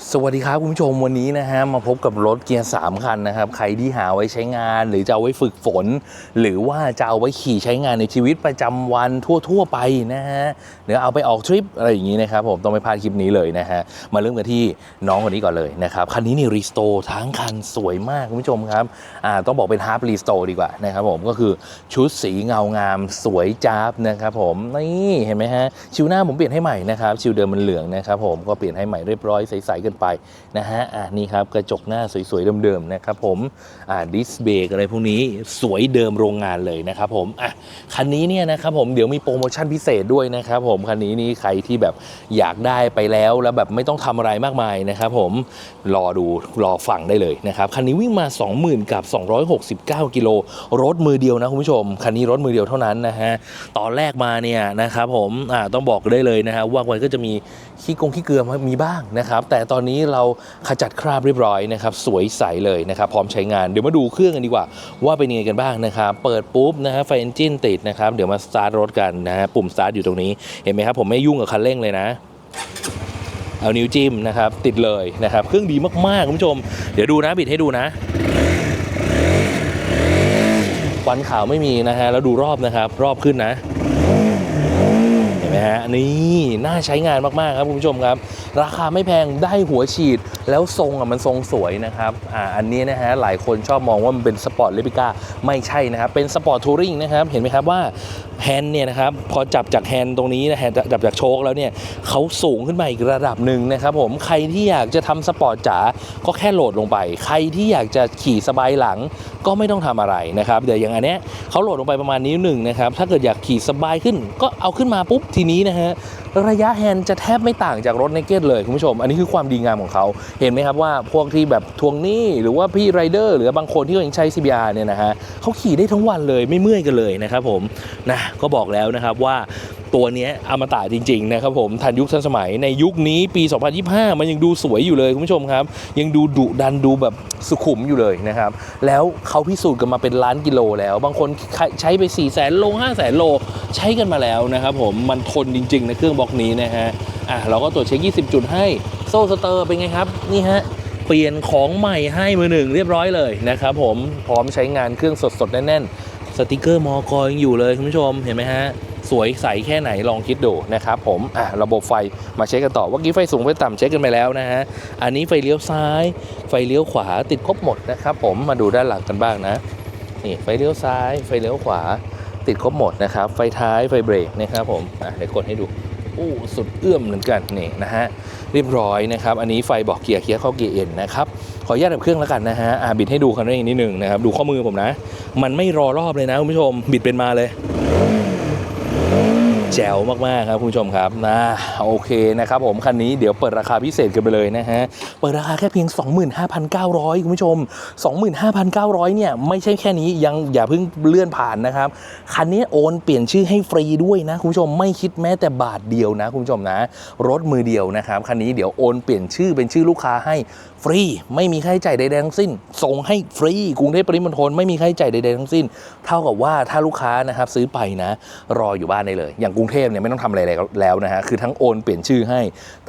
สวัสดีครับคุณผู้ชมวันนี้นะฮะมาพบกับรถเกียร์ 3 คันนะครับ ใครที่หาไว้ใช้งาน หรือจะเอาไว้ฝึกฝน หรือว่าจะเอาไว้ขี่ใช้งานในชีวิตประจำวันทั่ว ๆ ไปนะฮะหรือเอาไปออกทริปอะไรอย่างนี้นะครับผมต้องไม่พลาดคลิปนี้เลยนะฮะมาเริ่มกันที่น้องคนนี้ก่อนเลยนะครับคันนี้นี่รีสโตทั้งคันสวยมากคุณผู้ชมครับอ่าต้องบอกเป็นฮาร์ปรีสโตดีกว่านะครับผมก็คือชุดสีเงางามสวยจ้าบนะครับผมนี่เห็นไหมฮะชิวหน้าผมเปลี่ยนให้ใหม่นะครับชิวเดิมมันเหลืองนะครับผมก็เปลี่ยนให้ใหม่เรียบร้อยใสกันไปนะฮะอ่านี่ครับกระจกหน้าสวยๆเดิมๆนะครับผมอ่าดิสเบรกอะไรพวกนี้สวยเดิมโรงงานเลยนะครับผมอะคันนี้เนี่ยนะครับผมเดี๋ยวมีโปรโมชั่นพิเศษด้วยนะครับผมคันนี้นี่ใครที่แบบอยากได้ไปแล้วแล้วแบบไม่ต้องทำอะไรมากมายนะครับผมรอดูรอฟังได้เลยนะครับคันนี้วิ่งมา 20,000 กับ 269 กิโลรถมือเดียวนะคุณผู้ชม คันนี้รถมือเดียวเท่านั้นนะฮะตอนแรกมาเนี่ยนะครับผมอ่าต้องบอกได้เลยนะฮะว่ามันก็จะมีขี้กงขี้เกลือมีบ้างนะครับ แต่ตอนนี้เราขจัดคราบเรียบร้อยนะครับ สวยใสเลยนะครับ พร้อมใช้งานเดี๋ยวมาดูเครื่องกันดีกว่า ว่าเป็นยังไงกันบ้างนะครับ เปิดปุ๊บนะฮะไฟเอนจินติดนะครับ เดี๋ยวมาสตาร์ทรถกันนะฮะปุ่มสตาร์ทอยู่ตรงนี้เห็นไหมครับผมไม่ยุ่งกับคันเร่งเลยนะเอานิ้วจิ้มนะครับ ติดเลยนะครับ เครื่องดีมากๆคุณผู้ชม เดี๋ยวดูนะบิดให้ดูนะควันขาวไม่มีนะฮะแล้วดูรอบนะครับ รอบขึ้นนะ ไหมฮะนี่น่าใช้งานมากๆครับคุณผู้ชมครับ ราคาไม่แพงได้หัวฉีดแล้วทรงอะมันทรงสวยนะครับอ่าอันนี้นะฮะหลายคนชอบมองว่ามันเป็นสปอร์ตเลปิก้าไม่ใช่นะครับเป็นสปอร์ตทัวริงนะครับเห็นไหมครับว่า แฮนด์เนี่ยนะครับพอจับจากแฮนด์ตรงนี้นะแฮนด์จับจากโชคแล้วเนี่ยเขาสูงขึ้นมาอีกระดับหนึ่งนะครับผมใครที่อยากจะทำสปอร์ตจ๋าก็แค่โหลดลงไป ใครที่อยากจะขี่สบายหลังก็ไม่ต้องทำอะไรนะครับเดี๋ยวอย่างอันเนี้ยเขาโหลดลงไปประมาณนิ้วหนึ่งนะครับถ้าเกิดอยากขี่สบายขึ้นก็เอาขึ้นมาปุ๊บทีนี้นะฮะ ระยะแฮนด์จะแทบไม่ต่างจากรถเนเกตเลยคุณผู้ชม อันนี้คือความดีงามของเขาเห็นไหมครับว่าพวกที่แบบทวงหนี้หรือว่าพี่ไรเดอร์หรือบางคนที่เขายังใช้ CBR เนี่ยนะฮะเขาขี่ได้ทั้งวันเลยไม่เมื่อยกันเลยนะครับผมนะก็บอกแล้วนะครับว่า ตัวนี้อมตะจริงๆนะครับผมทันยุคทันสมัยในยุคนี้ปี 2025 มันยังดูสวยอยู่เลยคุณผู้ชมครับ ยังดูดุดันดูแบบสุขุมอยู่เลยนะครับ แล้วเขาพิสูจน์กันมาเป็นล้านกิโลแล้ว บางคนใช้ไป 4 0 0แสนโล5 0 0แสนโลใช้กันมาแล้วนะครับผมมันทนจริงๆในะเครื่องบล็อกนี้นะฮะอะเราก็ตรวจเช็ค 20 จุดให้โซ่สเตอร์เป็นไงครับนี่ฮะเปลี่ยนของใหม่ให้มือหนึ่งเรียบร้อยเลยนะครับผมพร้อมใช้งานเครื่องสดๆแน่นๆสติกเกอร์มอกยังอยู่เลยคุณผู้ชมเห็นไหมฮะ สวยใสแค่ไหนลองคิดดูนะครับผมอะระบบไฟมาเช็คกันต่อเมื่อกี้ไฟสูงไฟต่ำเช็คกันไปแล้วนะฮะอันนี้ไฟเลี้ยวซ้าย ไฟเลี้ยวขวาติดครบหมดนะครับผมมาดูด้านหลังกันบ้างนะนี่ไฟเลี้ยวซ้าย ไฟเลี้ยวขวาติดครบหมดนะครับ ไฟท้ายไฟเบรกนะครับผมอะเดี๋ยวกดให้ดูอู้สุดเอื้อมเหมือนกันนี่นะฮะเรียบร้อยนะครับ อันนี้ไฟบอกเกียร์เกียร์เข้าเกียร์เอ็นนะครับขออนุญาตดับเครื่องแล้วกันนะฮะอะบิดให้ดูคันนี้นิดนึงนะครับ ดูข้อมือผมนะ มันไม่รอรอบเลยนะคุณผู้ชมบิดเป็นมาเลย แจ๋วมากๆครับคุณผู้ชมครับนะโอเคนะครับผมคันนี้เดี๋ยวเปิดราคาพิเศษกันไปเลยนะฮะเปิดราคาแค่เพียง 25,900 คุณผู้ชม 25,900 เนี่ยไม่ใช่แค่นี้ยังอย่าเพิ่งเลื่อนผ่านนะครับคันนี้โอนเปลี่ยนชื่อให้ฟรีด้วยนะคุณผู้ชมไม่คิดแม้แต่บาทเดียวนะคุณผู้ชมนะ รถมือเดียวนะครับคันนี้เดี๋ยวโอนเปลี่ยนชื่อเป็นชื่อลูกค้าให้ฟรี ไม่มีค่าใช้จ่ายใดๆทั้งสิ้น ส่งให้ฟรีกรุงเทพปริมณฑลไม่มีค่าใช้จ่ายใดๆทั้งสิ้น เท่ากับว่าถ้าลูกค้านะครับซื้อไปนะ รออยู่บ้านได้เลยอย่างกรุงเทพเนี่ยไม่ต้องทำอะไรแล้วนะฮะคือทั้งโอนเปลี่ยนชื่อให้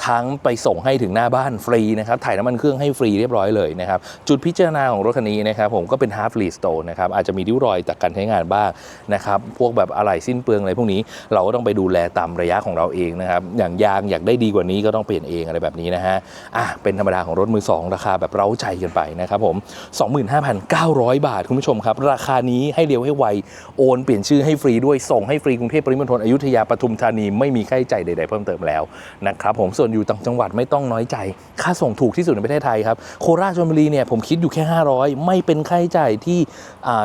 ทั้งไปส่งให้ถึงหน้าบ้านฟรีนะครับถ่ายน้ำมันเครื่องให้ฟรีเรียบร้อยเลยนะครับจุดพิจารณาของรถคันนี้นะครับผมก็เป็น half r e s t o r e นะครับอาจจะมีริ้วรอยจากการใช้งานบ้างนะครับพวกแบบอะไหล่สิ้นเปลืองอะไรพวกนี้เราก็ต้องไปดูแลตามระยะของเราเองนะครับอย่างยางอยากได้ดีกว่านี้ก็ต้องเปลี่ยนเองอะไรแบบนี้นะฮะอะเป็นธรรมดาของรถมือสองราคาแบบเร้าใจกันไปนะครับผม 25,900 บาทคุณผู้ชมครับ ราคานี้ให้เร็วให้ไวโอนเปลี่ยนชื่อให้ฟรีด้วยส่งให้ฟรีกรุงเทพปริมณฑลอยุธยาปทุมธานีไม่มีค่าใช้จ่ายใด ๆ เพิ่มเติมแล้วนะครับผมส่วนอยู่ต่างจังหวัดไม่ต้องน้อยใจ ค่าส่งถูกที่สุดในประเทศไทยครับโคราชชลบุรีเนี่ยผมคิดอยู่แค่ 500 ไม่เป็นค่าใช้จ่ายที่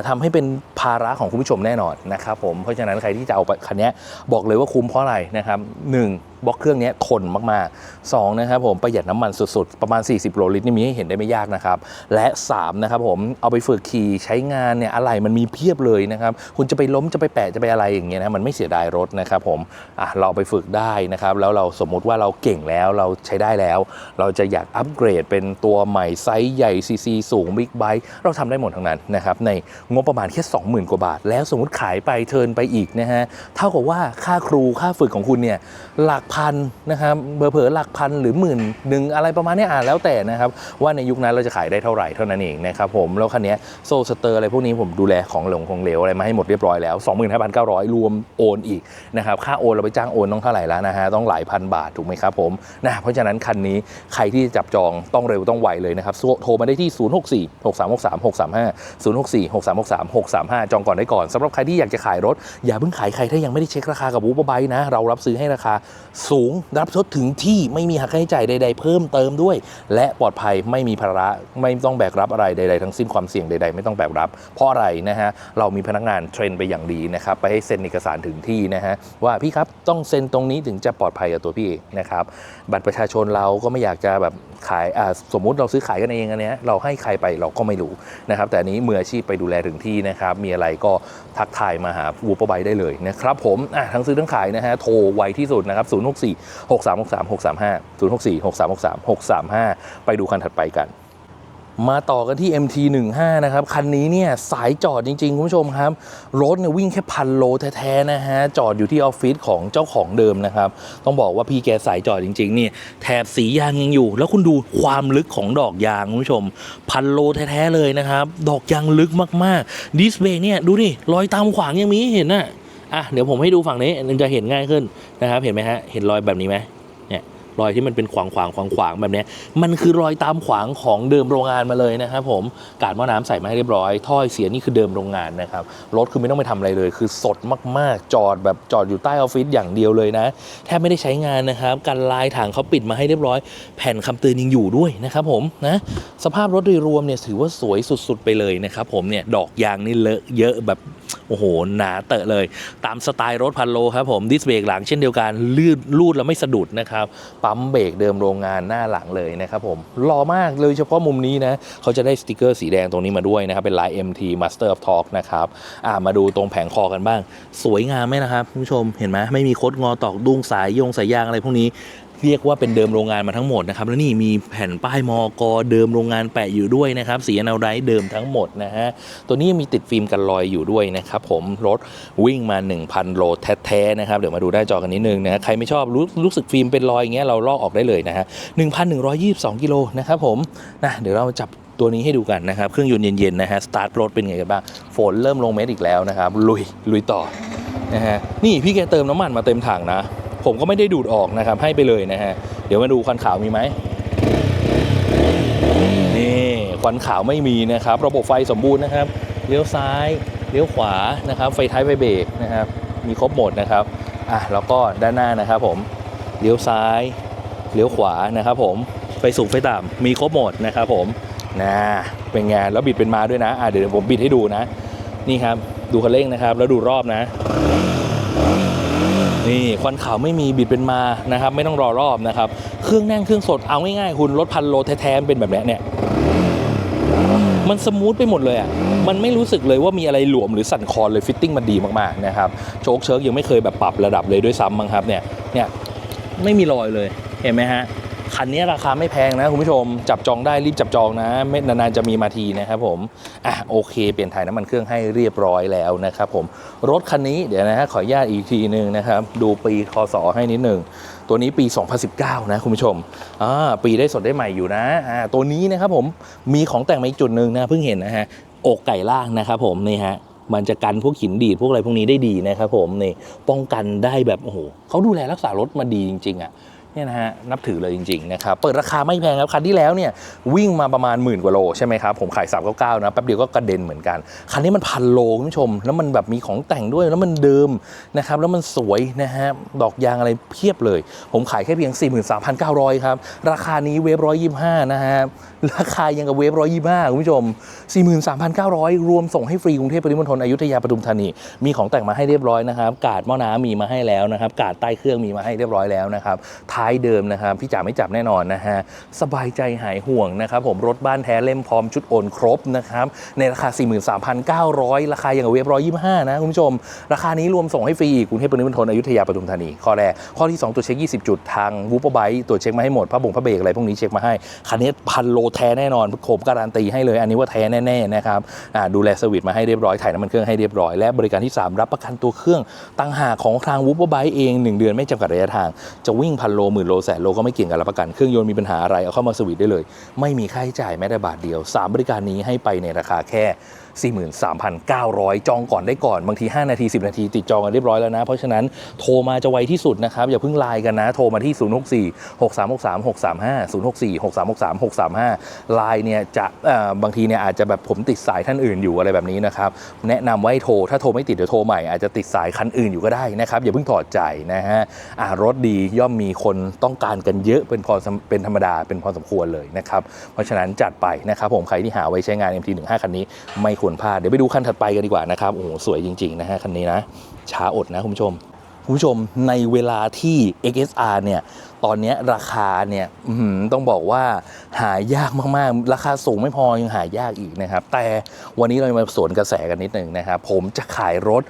ทำาให้เป็นภาระของคุณผู้ชมแน่นอนนะครับผมเพราะฉะนั้นใครที่จะเอาคันนี้บอกเลยว่าคุ้มเพราะอะไรนะครับหนึ่งบล็อกเครื่องนี้ทนมากๆ2นะครับผมประหยัดน้ำมันสุดๆ ประมาณ 40โลลิตรนี่มีให้เห็นได้ไม่ยากนะครับ และ3นะครับผมเอาไปฝึกขี่ใช้งานเนี่ยอะไรมันมีเพียบเลยนะครับ คุณจะไปล้มจะไปแปะจะไปอะไรอย่างเงี้ยนะมันไม่เสียดายรถนะครับผมอะเราไปฝึกได้นะครับ แล้วเราสมมุติว่าเราเก่งแล้วเราใช้ได้แล้ว เราจะอยากอัปเกรดเป็นตัวใหม่ไซส์ใหญ่ซีซีสูงบิ๊กไบค์เราทำได้หมดทั้งนั้นนะครับในงบประมาณแค่ 20,000 กว่าบาท แล้วสมมติขายไปเทินไปอีกนะฮะเท่ากับว่าค่าครูค่าฝึกของคุณเนี่ยหลักพันนะครับเบอร์เผอหลักพันหรือหมื่นหนึ่งอะไรประมาณนี้อ่านแล้วแต่นะครับว่าในยุคนั้นเราจะขายได้เท่าไหร่เท่านั้นเองนะครับผมแล้วคันนี้โซสเตอร์อะไรพวกนี้ผมดูแลของหลงของเหลวอะไรมาให้หมดเรียบร้อยแล้ว 25,900 รวมโอนอีกนะครับค่าโอนเราไปจ้างโอนต้องเท่าไหร่แล้วนะฮะต้องหลายพันบาทถูกไหมครับผมนะเพราะฉะนั้นคันนี้ใครที่จะจับจองต้องเร็วต้องไวเลยนะครับโทรมาได้ที่ 064 6363 635 064 6363 635 จองก่อนได้ก่อนสำหรับใครที่อยากจะขายรถ อย่าเพิ่งขายใครถ้ายังไม่ได้เช็คราคากับวูบไบนะเรารับซื้อให้ราคาสูงรับชดถึงที่ไม่มีหักค่าใช้จ่ายใด ๆ เพิ่มเติมด้วย และปลอดภัยไม่มีภาระไม่ต้องแบกรับอะไรใด ๆ ทั้งสิ้นความเสี่ยงใด ๆ ไม่ต้องแบกรับ เพราะอะไรนะฮะเรามีพนักงานเทรนไปอย่างดีนะครับไปให้เซ็นเอกสารถึงที่นะฮะว่าพี่ครับต้องเซ็นตรงนี้ถึงจะปลอดภัยกับตัวพี่เองนะครับบัตรประชาชนเราก็ไม่อยากจะแบบ ขายสมมุติเราซื้อขายกันเองอันเนี้ยเราให้ใครไปเราก็ไม่รู้นะครับแต่อันนี้มืออาชีพไปดูแลถึงที่นะครับมีอะไรก็ทักทายมาหาวูปไบได้เลยนะครับผมทั้งซื้อทั้งขายนะฮะโทรไวที่สุดนะครับ064 6363 635 064 6363 635 ไปดูคันถัดไปกัน มาต่อกันที่ MT15 นะครับ คันนี้เนี่ยสายจอดจริง ๆ คุณผู้ชมครับ รถเนี่ยวิ่งแค่พันโลแท้ๆนะฮะ จอดอยู่ที่ออฟฟิศของเจ้าของเดิมนะครับ ต้องบอกว่าพี่แกสายจอดจริง ๆ นี่แถบสียางยังอยู่ แล้วคุณดูความลึกของดอกยางคุณผู้ชม พันโลแท้ๆเลยนะครับ ดอกยางลึกมากๆดิสเบรกเนี่ยดูดิรอยตามขวางยังมีเห็นน่ะอะเดี๋ยวผมให้ดูฝั่งนี้มันจะเห็นง่ายขึ้นนะครับเห็นไหมฮะเห็นรอยแบบนี้ไหม รอยที่มันเป็นขวางขวางขวางขวางแบบนี้มันคือรอยตามขวางของเดิมโรงงานมาเลยนะครับผมกาดหม้อน้ำใส่มาให้เรียบร้อยถ้อยเสียนี่คือเดิมโรงงานนะครับรถคือไม่ต้องไปทำอะไรเลย คือสดมากๆ จอดแบบจอดอยู่ใต้ออฟฟิศอย่างเดียวเลยนะแทบไม่ได้ใช้งานนะครับกันลายถังเขาปิดมาให้เรียบร้อย แผ่นคำเตือนยังอยู่ด้วยนะครับผมนะสภาพรถโดยรวมเนี่ยถือว่าสวยสุดๆไปเลยนะครับผมเนี่ยดอกยางนี่เลอะเยอะแบบ โอ้โห หนาเตอะเลย ตามสไตล์รถพันโลครับผม ดิสเบรกหลังเช่นเดียวกันลื่นลูดแล้วไม่สะดุดนะครับ ปั๊มเบรกเดิมโรงงานหน้าหลังเลยนะครับผมหล่อมากเลยเฉพาะมุมนี้นะเขาจะได้สติกเกอร์สีแดงตรงนี้มาด้วยนะครับ เป็นลาย MT Master of Talk นะครับอ่ามาดูตรงแผงคอกันบ้าง สวยงามไหมนะครับคุณผู้ชมเห็นไหมไม่มีคดงอตอกดุ้งสายยงสายยางอะไรพวกนี้ เรียกว่าเป็นเดิมโรงงานมาทั้งหมดนะครับแล้วนี่มีแผ่นป้ายมอกเดิมโรงงานแปะอยู่ด้วยนะครับสีอนาไดเดิมทั้งหมดนะฮะตัวนี้มีติดฟิล์มกันรอยอยู่ด้วยนะครับผมรถวิ่งมา 1,000 โลแท้ๆนะครับเดี๋ยวมาดูได้าจอกันนิดนึงนะฮะใครไม่ชอบรู้รู้สึกฟิล์มเป็นรอยอย่างเงี้ยเราลอกออกได้เลยนะฮะ1,122กิโลนะครับผมนะเดี๋ยวเราจับตัวนี้ให้ดูกันนะครับ เครื่องยนต์เย็นๆนะฮะ สตาร์ทรถเป็นไงกันบ้าง ฝนเริ่มลงเม็ดอีกแล้วนะครับ ลุย ลุยต่อนะฮะ นี่พี่แกเติมน้ำมันมาเต็มถังนะ ผมก็ไม่ได้ดูดออกนะครับ ให้ไปเลยนะฮะ เดี๋ยวมาดูควันขาวมีไหมนี่ควันขาวไม่มีนะครับ ระบบไฟสมบูรณ์นะครับ เลี้ยวซ้าย เลี้ยวขวานะครับ ไฟท้ายไฟเบรกนะครับ มีครบหมดนะครับ อะแล้วก็ด้านหน้านะครับผม เลี้ยวซ้าย เลี้ยวขวานะครับ ผม ไฟสูงไฟต่ำมีครบหมดนะครับ ผม นะเป็นไงแล้วบิดเป็นมาด้วยนะ อะเดี๋ยวผมบิดให้ดูนะ นี่ครับ ดูคันเร่งนะครับ แล้วดูรอบนะ นี่ควันขาวไม่มีบิดเป็นมานะครับ ไม่ต้องรอรอบนะครับ เครื่องแน่งเครื่องสดเอาง่ายๆคุณรถพันโลแท้ๆเป็นแบบนี้เนี่ยมันสมูทไปหมดเลยอะ มันไม่รู้สึกเลยว่ามีอะไรหลวมหรือสั่นคลอนเลยฟิตติ้งมันดีมากๆนะครับ โชคเชิร์กยังไม่เคยแบบปรับระดับเลยด้วยซ้ำมั้งครับเนี่ย เนี่ยไม่มีรอยเลย เห็นไหมฮะ คันนี้ราคาไม่แพงนะคุณผู้ชม จับจองได้รีบจับจองนะ ไม่นานๆจะมีมาทีนะครับผมอะโอเค เปลี่ยนถ่ายน้ำมันเครื่องให้เรียบร้อยแล้วนะครับผมรถคันนี้เดี๋ยวนะฮะขออนุญาตอีกทีหนึ่งนะครับดูปีคศให้นิดหนึ่งตัวนี้ปี 2019 นะคุณผู้ชมอ่าปีได้สดได้ใหม่อยู่นะอ่าตัวนี้นะครับผมมีของแต่งมาอีกจุดหนึ่งนะเพิ่งเห็นนะฮะอกไก่ล่างนะครับผมนี่ฮะมันจะกันพวกหินดีดพวกอะไรพวกนี้ได้ดีนะครับผมนี่ป้องกันได้แบบโอ้โหเขาดูแลรักษารถมาดีจริง ๆอะ เนี่ยนะฮะนับถือเลยจริงๆนะครับเปิดราคาไม่แพงครับคันที่แล้วเนี่ยวิ่งมาประมาณหมื่นกว่าโลใช่ไหมครับผมขาย 399 นะแป๊บเดียวก็กระเด็นเหมือนกัน คันนี้มันพันโลคุณผู้ชม แล้วมันแบบมีของแต่งด้วยแล้วมันเดิมนะครับแล้วมันสวยนะฮะดอกยางอะไรเพียบเลย ผมขายแค่เพียง 43,900 ครับ ราคานี้เวฟ125 นะฮะราคายังกับเวฟ125 คุณผู้ชม 43,900 รวมส่งให้ฟรีกรุงเทพปริมณฑลอยุธยาปทุมธานีมีของแต่งมาให้เรียบร้อยนะครับกาดหม้อน้ำมีมาให้แล้วนะครับกาดใต้เครื่องมีมาให้เรียบร้อยแล้วนะครับท้ายเดิมนะครับพี่จ๋าไม่จับแน่นอนนะฮะสบายใจหายห่วงนะครับผมรถบ้านแท้เล่มพร้อมชุดโอนครบนะครับในราคา 43,900 ราคาอย่างกับเวฟ125นะคุณผู้ชม ราคานี้รวมส่งให้ฟรีอีกกรุงเทพปริมณฑลอยุธยาปทุมธานีข้อแรกข้อที่ 2 ตัวเช็ค 20 จุดทางวูปเปอร์ไบต์ตรวเช็คมาให้หมดผ้าบ่งผ้าเบรกอะไรพวกนี้เช็คมาให้คันนี้พันโลแท้แน่นอนผมการันตีให้เลยอันนี้ว่าแท้แน่ๆนะครับดูแลเซอร์วิสมาให้เรียบร้อยถ่ายน้ำมันเครื่องให้เรียบร้อยและบริการที่ 3 รับประกันตัวเครื่องตั้งหากของทางวูปเปอร์ไบต์เอง 1 เดือนไม่จำกัดระยะทางจะวิ่งพันโลหมื่นโลแสนโลก็ไม่เกี่ยงกับรับประกัน เครื่องยนต์มีปัญหาอะไรเอาเข้ามาสวิตได้เลย ไม่มีค่าใช้จ่ายแม้แต่บาทเดียว 3 บริการนี้ให้ไปในราคาแค่ 43,900 จองก่อนได้ก่อนบางที 5 นาที 10 นาที ติดจองกันเรียบร้อยแล้วนะ เพราะฉะนั้นโทรมาจะไวที่สุดนะครับ อย่าเพิ่งไลน์กันนะ โทรมาที่ 064 6363 635 064 6363 635ไลน์เนี่ยจะเอ่อบางทีเนี่ยอาจจะแบบผมติดสายท่านอื่นอยู่อะไรแบบนี้นะครับแนะนำไว้โทรถ้าโทรไม่ติดเดี๋ยวโทรใหม่อาจจะติดสายคันอื่นอยู่ก็ได้นะครับอย่าเพิ่งถอดใจนะฮะอ่ารถดีย่อมมีคนต้องการกันเยอะเป็นพอเป็นธรรมดาเป็นพอสมควรเลยนะครับเพราะฉะนั้นจัดไปนะครับผมใครที่หาไว้ใช้งาน MT15 คันนี้ไม่ควรพลาดเดี๋ยวไปดูคันถัดไปกันดีกว่านะครับโอ้โหสวยจริงๆนะฮะคันนี้นะช้าอดนะคุณผู้ชมคุณผู้ชมในเวลาที่ XSR เนี่ยตอนนี้ราคาเนี่ยต้องบอกว่าหายากมากๆ ราคาสูงไม่พอยังหายากอีกนะครับ แต่วันนี้เรามาสวนกระแสกันนิดหนึ่งนะครับ ผมจะขายรถ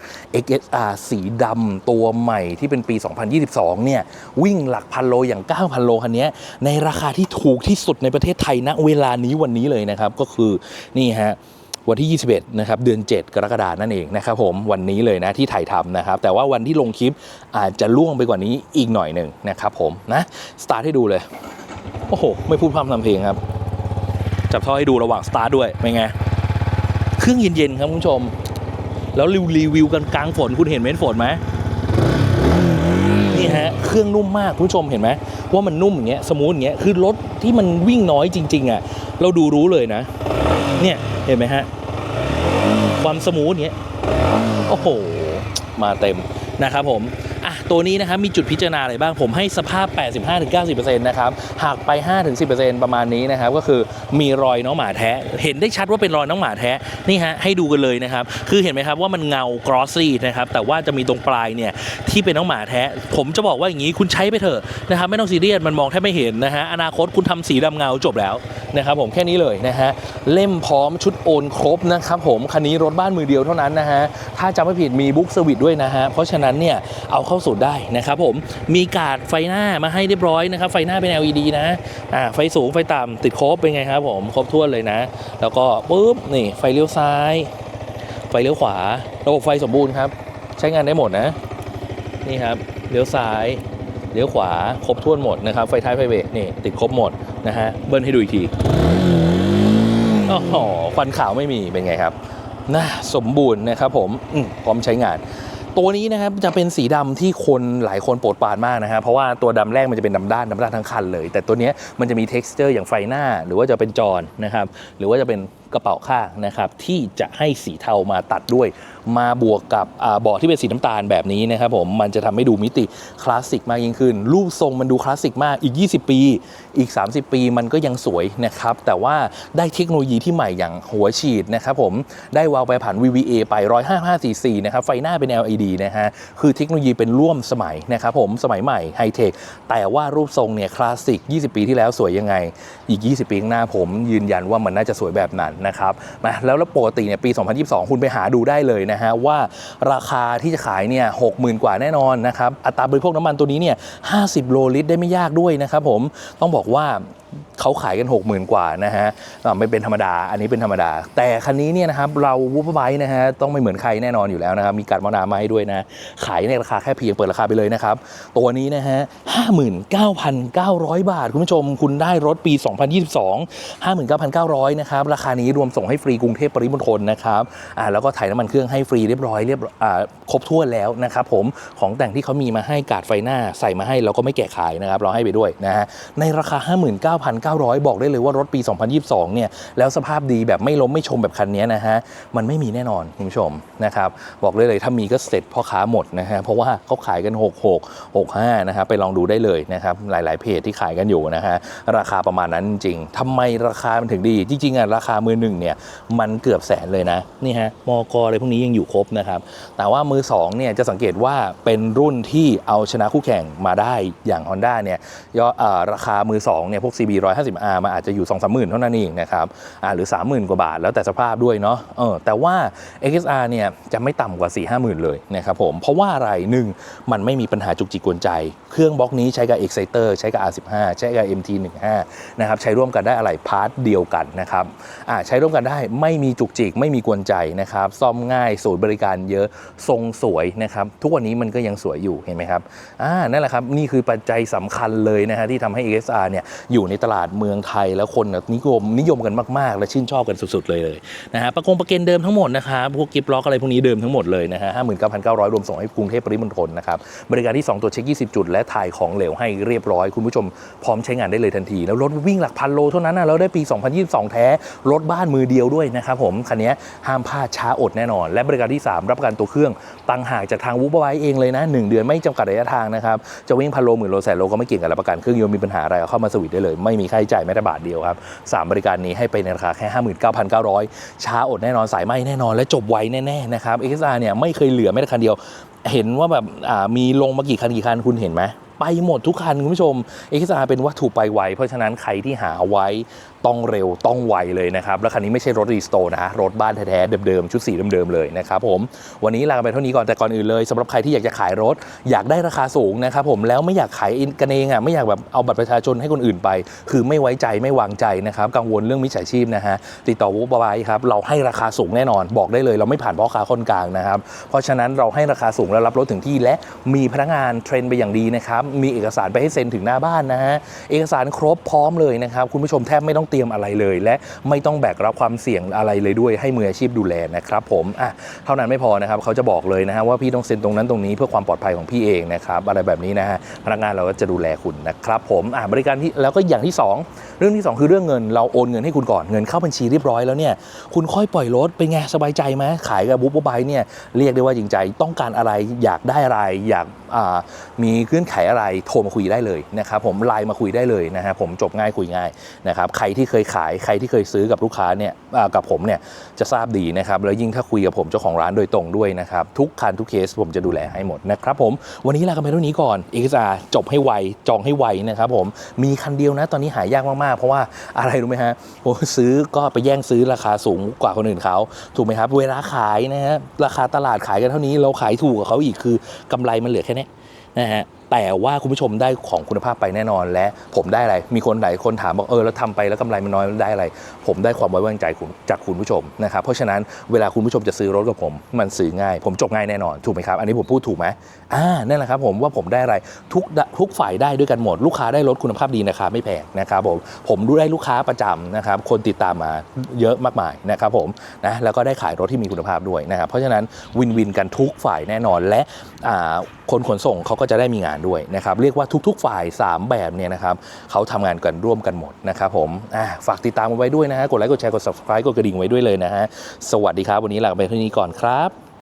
XSR สีดำตัวใหม่ที่เป็นปี 2022 เนี่ย วิ่งหลักพันโลอย่าง 9,000 โลคันนี้ในราคาที่ถูกที่สุดในประเทศไทยณเวลานี้วันนี้เลยนะครับ ก็คือนี่ฮะ วันที่ 21 นะครับ เดือน 7 กรกฎานั่นเองนะครับผมวันนี้เลยนะที่ถ่ายทำนะครับ แต่ว่าวันที่ลงคลิปอาจจะล่วงไปกว่านี้อีกหน่อยหนึ่งนะครับผมนะสตาร์ทให้ดูเลย โอ้โห ไม่พูดพร่ำทำเพลงครับ จับท่อให้ดูระหว่างสตาร์ทด้วยเป็นไง เครื่องเย็นๆครับคุณผู้ชม แล้วรีวิวกันกลางฝนคุณเห็นเม็ดฝนไหมนี่ฮะเครื่องนุ่มมากคุณผู้ชมเห็นไหมว่ามันนุ่มอย่างเงี้ยสมูทอย่างเงี้ยคือรถที่มันวิ่งน้อยจริง ๆอะเราดูรู้เลยนะ เนี่ยเห็นไหมฮะ ความสมูทเนี้ยโอ้โห มาเต็มนะครับผมอะ ตัวนี้นะครับมีจุดพิจารณาอะไรบ้างผมให้สภาพ 85-90%นะครับหากไป 5-10%ประมาณนี้นะครับก็คือมีรอยน้องหมาแท้ เห็นได้ชัดว่าเป็นรอยน้องหมาแท้นี่ฮะให้ดูกันเลยนะครับคือเห็นไหมครับว่ามันเงากรอสซี่นะครับแต่ว่าจะมีตรงปลายเนี่ยที่เป็นน้องหมาแท้ ผมจะบอกว่าอย่างนี้คุณใช้ไปเถอะนะครับไม่ต้องซีเรียสมันมองแทบไม่เห็นนะฮะอนาคตคุณทำสีดำเงาจบแล้วนะครับผมแค่นี้เลยนะฮะเล่มพร้อมชุดโอนครบนะครับผมคันนี้รถบ้านมือเดียวเท่านั้นนะฮะถ้าจำไม่ผิดมีบุ๊กสวิตด้วยนะฮะเพราะฉะนั้นเนี่ยเอาเข้าสูตรได้นะครับผมมีการ์ดไฟหน้ามาให้เรียบร้อยนะครับ ไฟหน้าเป็น LED นะอ่าไฟสูงไฟต่ำติดครบเป็นไงครับผมครบถ้วนเลยนะ แล้วก็ปุ๊บนี่ไฟเลี้ยวซ้าย ไฟเลี้ยวขวา ระบบไฟสมบูรณ์ครับ ใช้งานได้หมดนะ นี่ครับเลี้ยวซ้ายเลี้ยวขวาครบถ้วนหมดนะครับ ไฟท้ายไฟเบรกนี่ติดครบหมดนะฮะเบิ้ลให้ดูอีกทีโอ้โหควันขาวไม่มีเป็นไงครับน่าสมบูรณ์นะครับผมอืมพร้อมใช้งาน ตัวนี้นะครับจะเป็นสีดำที่คนหลายคนโปรดปรานมากนะฮะเพราะว่าตัวดำแรกมันจะเป็นดำด้านดำด้านทั้งคันเลย แต่ตัวนี้มันจะมี t e x t อร์อย่างไฟหน้า หรือว่าจะเป็นจอนนะครับหรือว่าจะเป็นกระเป๋าข้างนะครับที่จะให้สีเทามาตัดด้วย มาบวกกับอาเบาะที่เป็นสีน้ำตาลแบบนี้นะครับผมมันจะทำให้ดูมิติคลาสสิกมากยิ่งขึ้น รูปทรงมันดูคลาสสิกมากอีก 20 ปี อีก 30 ปีมันก็ยังสวยนะครับแต่ว่าได้เทคโนโลยีที่ใหม่อย่างหัวฉีดนะครับผมได้วาล์วแปรผัน VVA ไป 155cc นะครับไฟหน้าเป็น LED นะฮะคือเทคโนโลยีเป็นร่วมสมัยนะครับผมสมัยใหม่ไฮเทคแต่ว่ารูปทรงเนี่ยคลาสสิก 20 ปีที่แล้วสวยยังไง อีก 20 ปีข้างหน้าผมยืนยันว่ามันน่าจะสวยแบบนั้นนะครับมาแล้วแล้วปกติเนี่ยปี 2022 คุณไปหาดูได้เลยนะฮะว่าราคาที่จะขายเนี่ยหกหมื่นกว่าแน่นอนนะครับอัตราบริโภคน้ำมันตัวนี้เนี่ย50 โลลิตรได้ไม่ยากด้วยนะครับผมต้องบอกว่า เขาขายกัน 60,000 กว่านะฮะไม่เป็นธรรมดา อันนี้เป็นธรรมดา แต่คันนี้เนี่ยนะครับเราวูบไบนะฮะต้องไม่เหมือนใครแน่นอนอยู่แล้วนะครับมีการมอนามาให้ด้วยนะขายในราคาแค่เพียงเปิดราคาไปเลยนะครับตัวนี้นะฮะ59,900 บาท คุณผู้ชม คุณได้รถปี 2022 59,900นะครับราคานี้รวมส่งให้ฟรีกรุงเทพปริมณฑลนะครับอ่าแล้วก็ถ่ายน้ำมันเครื่องให้ฟรีเรียบร้อยเรียบอ่าครบถ้วนแล้วนะครับผมของแต่งที่เขามีมาให้กาดไฟหน้าใส่มาให้เราก็ไม่แกะขายนะครับเราให้ไปด้วยนะฮะในราคา 59,900 900 บอกได้เลยว่ารถปี 2022 เนี่ย แล้วสภาพดีแบบไม่ล้มไม่ชมแบบคันนี้นะฮะ มันไม่มีแน่นอนคุณผู้ชมนะครับ บอกได้เลยถ้ามีก็เสร็จพ่อค้าหมดนะฮะ เพราะว่าเขาขายกัน 66 65 นะครับไปลองดูได้เลยนะครับ หลาย ๆ เพจที่ขายกันอยู่นะฮะ ราคาประมาณนั้นจริงๆทำไมราคามันถึงดี จริง ๆ อะ ราคามือหนึ่งเนี่ย มันเกือบแสนเลยนะ นี่ฮะมอกอะไรพวกนี้ยังอยู่ครบนะครับ แต่ว่ามือสองเนี่ยจะสังเกตว่าเป็นรุ่นที่เอาชนะคู่แข่งมาได้อย่าง Honda เนี่ยยอดราคามือสองเนี่ยพวก CB 5 0 r มันอาจจะอยู่ 2 3 0 0 0 0เท่านั้นเองนะครับหรือ 30,000 กว่าบาทแล้วแต่สภาพด้วยเนาะเออแต่ว่า XR เนี่ยจะไม่ต่ำกว่า 4 5 0 0 0 0 เลยนะครับผม เพราะว่าอะไรหนึ่งมันไม่มีปัญหาจุกจิกกวนใจ เครื่องบล็อกนี้ใช้กับ Exciter ใช้กับ R15 ใช้กับ MT15 นะครับใช้ร่วมกันได้อะไรพาร์ทเดียวกันนะครับใช้ร่วมกันได้ไม่มีจุกจิกไม่มีกวนใจนะครับซ่อมง่ายศูนย์บริการเยอะทรงสวยนะครับทุกวันนี้มันก็ยังสวยอยู่เห็นไหมครับอ่านั่นแหละครับนี่คือปัจจัยสำคัญเลยนะฮะที่ทำให้ XR เนี่ยอยู่ในตลาดเมืองไทยแล้วคนนิยมนิยมกันมากๆ และชื่นชอบกันสุดๆเลยเลยนะฮะประกงประเกนเดิมทั้งหมดนะครับพวกกิฟต์ล็อกอะไรพวกนี้เดิมทั้งหมดเลยนะฮะห้าหมื่นเก้าพันเก้าร้อยรวมส่งให้กรุงเทพปริมณฑลนะครับบริการที่ 2 ตัวเช็ค 20 จุด และถ่ายของเหลวให้เรียบร้อย คุณผู้ชมพร้อมใช้งานได้เลยทันที แล้วรถวิ่งหลักพันโลเท่านั้นนะแล้วได้ปี 2022 แท้รถบ้านมือเดียวด้วยนะครับผมคันนี้ห้ามพลาดช้าอดแน่นอน และบริการที่ 3 รับประกันตัวเครื่องตังหากจากทางวูบไว้เองเลยนะ 1 เดือนไม่จำกัดระยะทางนะครับจะวิ่งพันโลหมื่นโลแสนโลก็ไม่เกี่ยงกับรับประกันเครื่องยนต์มีปัญหาอะไรเข้ามาสวิตได้เลยไม่มีค่าใช้จ่ายแม้แต่บาทเดียวครับสามบริการนี้ให้ไปในราคาแค่ 59,900 ช้าอดแน่นอนสายไหมแน่นอน และจบไวแน่ๆนะครับ XR เนี่ยไม่เคยเหลือแม้แต่คันเดียว เห็นว่าแบบมีลงมากี่คันกี่คันคุณเห็นไหมไปหมดทุกคันคุณผู้ชม XR เป็นวัตถุไปไว เพราะฉะนั้นใครที่หาเอาไว้ต้องเร็วต้องไวเลยนะครับ แล้วคันนี้ไม่ใช่รถรีสโตร์นะรถบ้านแท้ๆเดิมๆ ชุดสีเดิมๆเลยนะครับผมวันนี้ลาไปเท่านี้ก่อนแต่ก่อนอื่นเลยสำหรับใครที่อยากจะขายรถ อยากได้ราคาสูงนะครับผมแล้วไม่อยากขายกันเองอะไม่อยากแบบเอาบัตรประชาชนให้คนอื่นไป คือไม่ไว้ใจไม่วางใจนะครับ กังวลเรื่องมิจฉาชีพนะฮะติดต่อวูบายครับเราให้ราคาสูงแน่นอนบอกได้เลย เราไม่ผ่านพ่อค้าคนกลางนะครับเพราะฉะนั้นเราให้ราคาสูงแล้วรับรถถึงที่และมีพนักงานเทรนไปอย่างดีนะครับมีเอกสารไปให้เซ็นถึงหน้าบ้านนะฮะเอกสารครบพร้อมเลยนะครับคุณผู้ชมแทบไม่ต้องเตรียมอะไรเลย และไม่ต้องแบกรับความเสี่ยงอะไรเลยด้วยให้มืออาชีพดูแลนะครับผมอะเท่านั้นไม่พอนะครับเขาจะบอกเลยนะฮะว่าพี่ต้องเซ็นตรงนั้นตรงนี้เพื่อความปลอดภัยของพี่เองนะครับอะไรแบบนี้นะฮะพนักงานเราก็จะดูแลคุณนะครับผมอะบริการที่แล้วก็อย่างที่สองเรื่องที่สองคือเรื่องเงินเราโอนเงินให้คุณก่อนเงินเข้าบัญชีเรียบร้อยแล้วเนี่ยคุณค่อยปล่อยรถเป็นไงสบายใจไหมขายกับบุ๊บบายเนี่ยเรียกได้ว่าจริงใจต้องการอะไรอยากได้อะไรอยากอ่า มีเงื่อนไขอะไรโทรมาคุยได้เลยนะครับผมไลน์มาคุยได้เลยนะฮะผมจบง่ายคุยง่ายนะครับใครที่เคยขายใครที่เคยซื้อกับลูกค้าเนี่ยกับผมเนี่ยจะทราบดีนะครับแล้วยิ่งถ้าคุยกับผมเจ้าของร้านโดยตรงด้วยนะครับทุกคันทุกเคสผมจะดูแลให้หมดนะครับผมวันนี้ลากันไปเท่านี้ก่อนเอกสารจบให้ไวจองให้ไวนะครับผมมีคันเดียวนะตอนนี้หายากมากๆ เพราะว่าอะไรรู้ไหมฮะผมซื้อก็ไปแย่งซื้อราคาสูงกว่าคนอื่นเขาถูกไหมครับเวลาขายนะฮะราคาตลาดขายกันเท่านี้เราขายถูกกว่าเขาอีกคือกำไรมันเหลือแค่ นะฮะ แต่ว่าคุณผู้ชมได้ของคุณภาพไปแน่นอนและผมได้อะไร มีคนหลายคนถามบอกเออแล้วทำไปแล้วกำไรมันน้อยได้อะไร ผมได้ความไว้วางใจจากคุณผู้ชมนะครับเพราะฉะนั้นเวลาคุณผู้ชมจะซื้อรถกับผม มันซื้อง่าย ผมจบง่ายแน่นอนถูกไหมครับ อันนี้ผมพูดถูกไหมอ่านั่นแหละครับผมว่าผมได้อะไรทุกทุกฝ่ายได้ด้วยกันหมด ลูกค้าได้รถคุณภาพดีราคาไม่แพงนะครับผมผมได้ลูกค้าประจำนะครับคนติดตามมาเยอะมากมายนะครับผมนะแล้วก็ได้ขายรถที่มีคุณภาพด้วยนะครับเพราะฉะนั้นวินวินกันทุกฝ่ายแน่นอนและคนขนส่งเขาก็จะได้มีงานานด้วยนะครับเรียกว่าทุก ๆ ฝ่าย 3 แบบเนี่ยนะครับเขาทำงานกันร่วมกันหมดนะครับผมฝากติดตามไว้ด้วยนะฮะกดไลค์กดแชร์กด subscribe กดกระดิ่งไว้ด้วยเลยนะฮะสวัสดีครับ วันนี้ลาไปเท่านี้ก่อนครับ